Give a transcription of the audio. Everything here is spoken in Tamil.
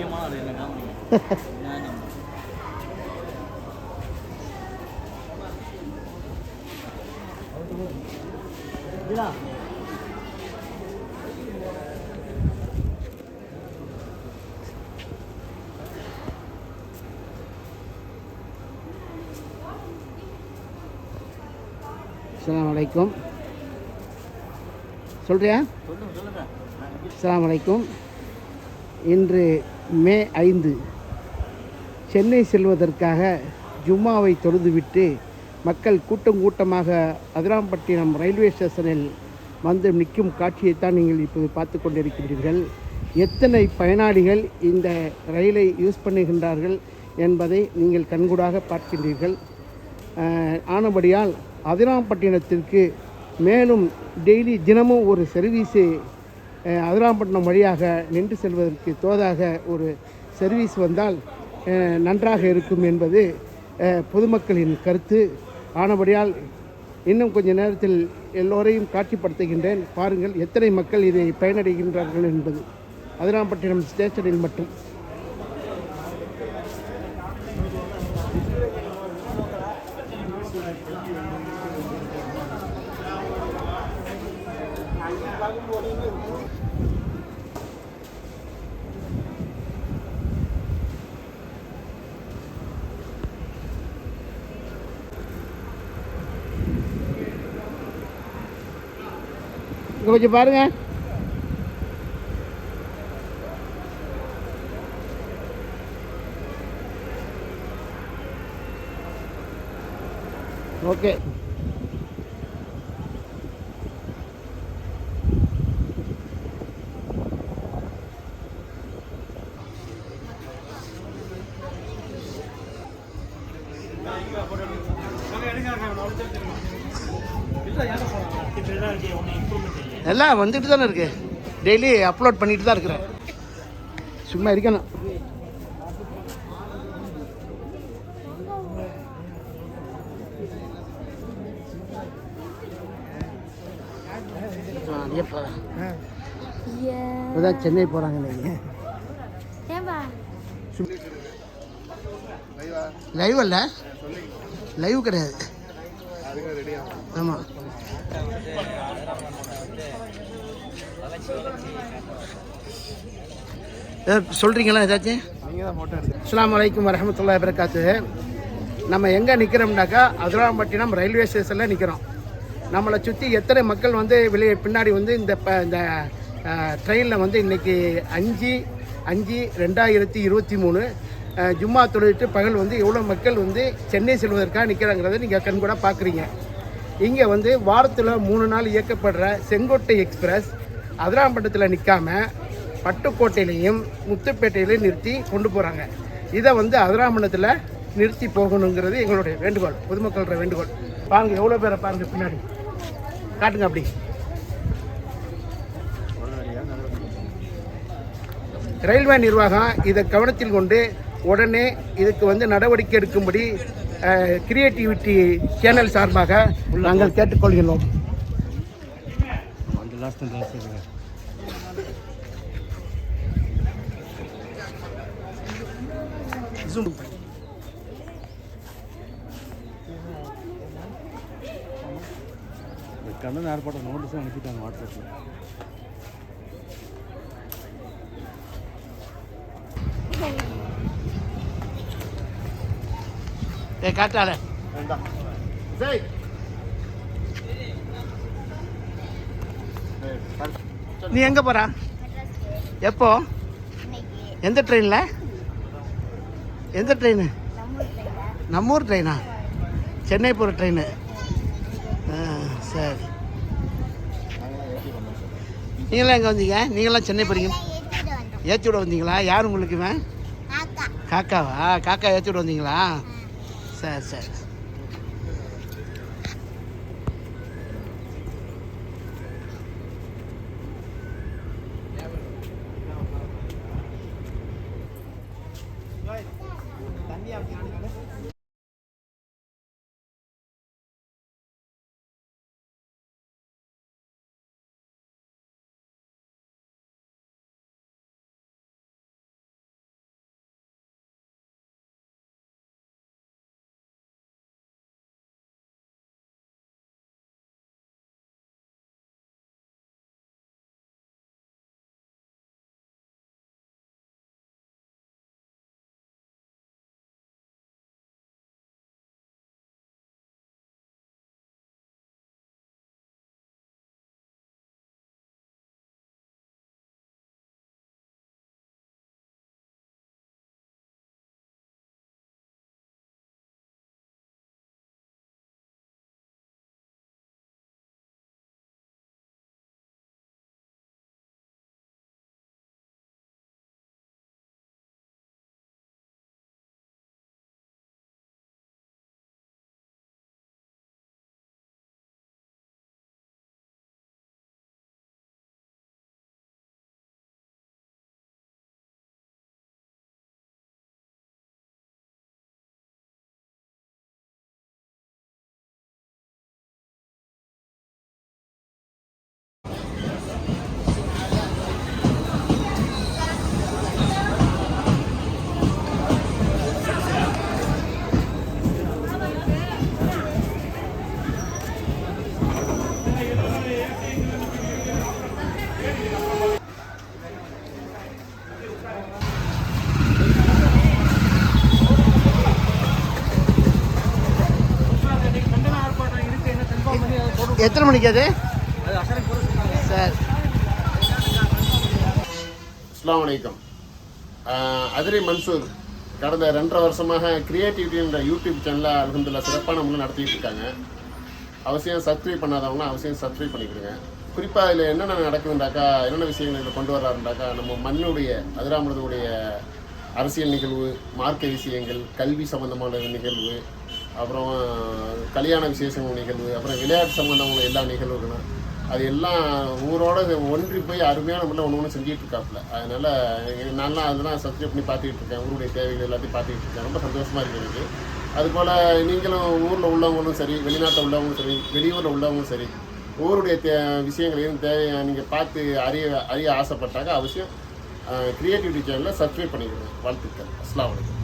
முக்கியமான ஆள் என்ன அஸ்ஸலாமு அலைக்கும். சொல்கிறியா இன்று மே ஐந்து. சென்னை செல்வதற்காக ஜும்மாவை தொழுதுவிட்டு மக்கள் கூட்டம் கூட்டமாக அதிராம்பட்டினம் ரயில்வே ஸ்டேஷனில் வந்து நிற்கும் காட்சியைத்தான் நீங்கள் இப்போது பார்த்து கொண்டிருக்கிறீர்கள். எத்தனை பயனாளிகள் இந்த ரயிலை யூஸ் பண்ணுகின்றார்கள் என்பதை நீங்கள் கண்கூடாக பார்க்கின்றீர்கள். ஆனபடியால் அதிராம்பட்டினத்திற்கு மேலும் டெய்லி தினமும் ஒரு சர்வீஸு அதிராம்பட்டினம் வழியாக நின்று செல்வதற்கு தோதாக ஒரு சர்வீஸ் வந்தால் நன்றாக இருக்கும் என்பது பொதுமக்களின் கருத்து. ஆனபடியால் இன்னும் கொஞ்ச நேரத்தில் எல்லோரையும் காட்சிப்படுத்துகின்றேன். பாருங்கள் எத்தனை மக்கள் இதை பயனடைகின்றார்கள் என்பது. அதிராம்பட்டினம் ஸ்டேஷனில் மட்டும். இங்க கொஞ்சம் பாருங்க ஓகே எல்லாம் வந்துட்டு தானே இருக்கு. டெய்லி அப்லோட் பண்ணிட்டு தான் இருக்கிறேன். சும்மா இருக்கணும். இப்போதான் சென்னை போகிறாங்க நீங்கள் லைவ் அல்ல? லைவ் கிடையாது. ஆமாம் சொல்கிறீங்களா ஏதாச்சும்? அஸ்லாம் வலைக்கம் வரமத்துல்லா வரகாத்து நம்ம எங்கே நிற்கிறோம்னாக்கா அதிராம்பட்டினம் ரயில்வே ஸ்டேஷனில் நிற்கிறோம் நம்மளை சுற்றி எத்தனை மக்கள் வந்து வெளியே பின்னாடி வந்து இந்த ப இந்த ட்ரெயினில் வந்து இன்றைக்கி அஞ்சு அஞ்சு ரெண்டாயிரத்தி இருபத்தி மூணு ஜும்மா தொழுவிட்டு பகல் வந்து எவ்வளோ மக்கள் வந்து சென்னை செல்வதற்காக நிற்கிறாங்கிறத நீங்கள் கண்கூட பார்க்குறீங்க இங்கே வந்து வாரத்தில் மூணு நாள் இயக்கப்படுற செங்கோட்டை எக்ஸ்பிரஸ் அதிராம்பட்டத்தில் நிற்காம பட்டுக்கோட்டையிலையும் முத்துப்பேட்டையிலையும் நிறுத்தி கொண்டு போகிறாங்க இதை வந்து அதிராம்பட்டத்தில் நிறுத்தி போகணுங்கிறது எங்களுடைய வேண்டுகோள் பொதுமக்களோட வேண்டுகோள். பாருங்க எவ்வளோ பேரை பாருங்க பின்னாடி. காட்டுங்க அப்படி. ரயில்வே நிர்வாகம் இதை கவனத்தில் கொண்டு உடனே இதுக்கு வந்து நடவடிக்கை எடுக்கும்படி கிரியேட்டிவிட்டி சேனல் சார்பாக நாங்கள் கேட்டுக்கொள்கிறோம். கண்ணன் ஏர்போர்ட்டை நோட்டீஸும் அனுப்பிட்டாங்க வாட்ஸ்அப்பில் ஏ காட்டால நீ எங்கே போகிறா எப்போ? இன்னைக்கு எந்த ட்ரெயினில்? எந்த ட்ரெயின்? நம்ம ஊர் ட்ரெயினா? சென்னை போகிற ட்ரெயின். சரி. நீங்களாம் எங்கே வந்தீங்க? நீங்களாம் சென்னை போகிறீங்க ஏற்றி விட வந்தீங்களா? யார் உங்களுக்கு இவன்? காக்கா. காக்காவா? காக்கா ஏற்றி விட வந்தீங்களா? சரி சரி எத்தனை மணிக்கு அது? சார். அஸ்லாம் வலைக்கம் அதிரை மன்சூர் கடந்த ரெண்டரை வருஷமாக கிரியேட்டிவிட்டின்ற யூடியூப் சேனலில் அலமதுல்லா சிறப்பான முறையில் நடத்திட்டு இருக்காங்க. அவசியம் சப்ஸ்கிரைப் பண்ணாதவங்க அவசியம் சப்ஸ்கிரைப் பண்ணிக்கிடுங்க. குறிப்பாக இதில் என்னென்ன நடக்குதுண்டாக்கா என்னென்ன விஷயங்கள் இதில் கொண்டு வர்றாருண்டாக்கா நம்ம மண்ணுடைய அதிராமிரதனுடைய அரசியல் நிகழ்வு மார்க்க விஷயங்கள் கல்வி சம்பந்தமான நிகழ்வு அப்புறம் கல்யாண விசேஷங்கள் நிகழ்வு அப்புறம் விளையாட்டு சம்பந்தமான எல்லா நிகழ்வுகளும். அது எல்லாம் ஊரோட ஒன்றி போய் அருமையான முறையில் ஒன்று ஒன்று செஞ்சுட்டு இருக்காப்புல. அதனால அதெல்லாம் சப்ஸ்கிரைப் பண்ணி பார்த்துக்கிட்டு இருக்கேன். ஊருடைய தேவைகள் எல்லாத்தையும் பார்த்துக்கிட்டு இருக்கேன். ரொம்ப சந்தோஷமாக இருக்குது எனக்கு அதுபோல் நீங்களும் ஊரில் உள்ளவங்களும் சரி வெளிநாட்டில் உள்ளவங்களும் சரி வெளியூரில் உள்ளவங்களும் சரி ஊருடைய தே விஷயங்களையும் தேவையை நீங்கள் பார்த்து அறிய அறிய ஆசைப்பட்டாக்க அவசியம் கிரியேட்டிவிட்டி சேனலில் சப்ஸ்கிரைப் பண்ணிக்கிறேன் வாழ்த்துக்கள். அஸ்லாம் வலைக்கம்